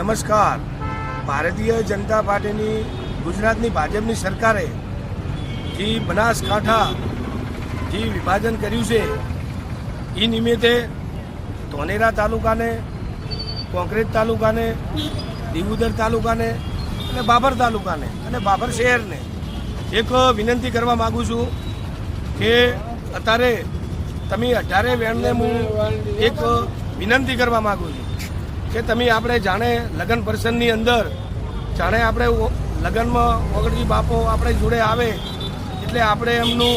નમસ્કાર. ભારતીય જનતા પાર્ટીની ગુજરાતની ભાજપની સરકારે જે બનાસકાંઠા જે વિભાજન કર્યું છે એ નિમિત્તે ધોનેરા તાલુકાને કોંક્રેટ તાલુકાને, દીવુદર તાલુકાને અને બાબર તાલુકાને અને બાબર શહેરને એક વિનંતી કરવા માગું છું કે અત્યારે તમે અઢારે વેણને હું એક વિનંતી કરવા માગું છું. કે તમે આપણે જાણે લગ્ન પ્રસંગની અંદર, જાણે આપણે લગ્નમાં ઓગણજી બાપો આપણે જોડે આવે, એટલે આપણે એમનું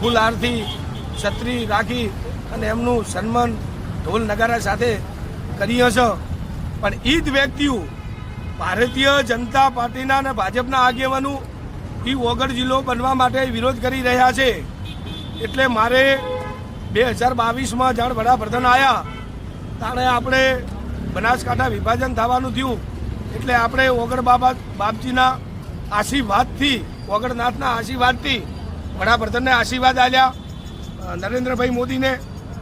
ફૂલ આરતી છત્રી રાખી અને એમનું સન્માન ઢોલ નગારા સાથે કરીએ છો. પણ એ જ વ્યક્તિઓ ભારતીય જનતા પાર્ટીના અને ભાજપના આગેવાનો એ ઓગળ જિલ્લો બનવા માટે વિરોધ કરી રહ્યા છે. એટલે મારે બે હજાર બાવીસમાં જાણ વડાપ્રધાન આવ્યા તાણે આપણે બનાસકાંઠા વિભાજન થવાનું થયું. એટલે આપણે ઓગળ બાબા બાપજીના આશીર્વાદથી ઓગળનાથના આશીર્વાદથી વડાપ્રધાનને આશીર્વાદ આપ્યા નરેન્દ્રભાઈ મોદીને.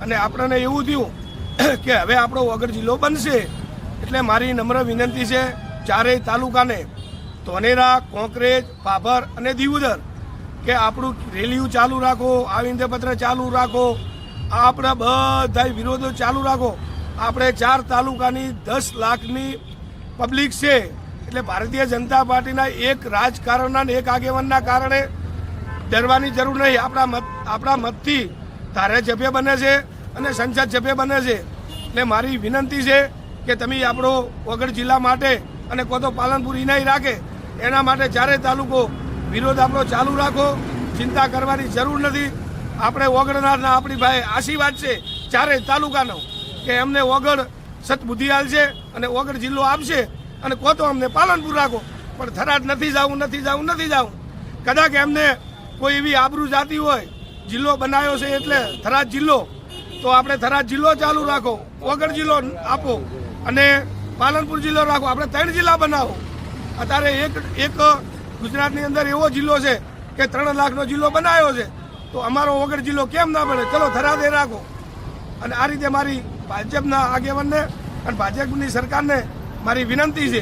અને આપણને એવું થયું કે હવે આપણો વગર જિલ્લો બનશે. એટલે મારી નમ્ર વિનંતી છે ચારેય તાલુકાને, ધોનેરા, કોંકરેજ પાભર અને દીવુદર કે આપણું રેલીઓ ચાલુ રાખો આવિંદપત્ર ચાલુ રાખો આ આપણા બધા વિરોધો ચાલુ રાખો. આપણે ચાર તાલુકાની દસ લાખની પબ્લિક છે. એટલે ભારતીય જનતા પાર્ટીના એક રાજકારણના એક આગેવાનના કારણે ડરવાની જરૂર નહીં. આપણા મત, આપણા મતથી ધારાસભ્ય બને છે અને સંસદ સભ્ય બને છે. એટલે મારી વિનંતી છે કે તમે આપણો વગર જિલ્લા માટે અને કો તો પાલનપુર ઇનાઈ રાખે, એના માટે ચારે તાલુકો વિરોધ આપણો ચાલુ રાખો. ચિંતા કરવાની જરૂર નથી. આપણે ઓગણનાથના આપણી ભાઈ આશીર્વાદ છે. ચારે તાલુકાનો. કે એમને ઓગળ સતબુદ્ધિ છે અને ઓગણ જિલ્લો આપશે અને કો તો અમને પાલનપુર રાખો. પણ થરાદ નથી જવું નથી જવું નથી જવું. કદાચ એમને કોઈ એવી આબરૂ જાતી હોય, જિલ્લો બનાવ્યો છે એટલે થરાદ જિલ્લો, તો આપણે થરાદ જિલ્લો ચાલુ રાખો વગર જિલ્લો આપો અને પાલનપુર જિલ્લો રાખો. આપણે ત્રણ જિલ્લા બનાવો. અત્યારે એક એક ગુજરાતની અંદર એવો જિલ્લો છે કે ત્રણ લાખનો જિલ્લો બનાવ્યો છે. તો અમારો વગર જિલ્લો કેમ ના બને? ચલો થરાદે રાખો. અને આ રીતે મારી ભાજપના આગેવાનને અને ભાજપની સરકારને મારી વિનંતી છે.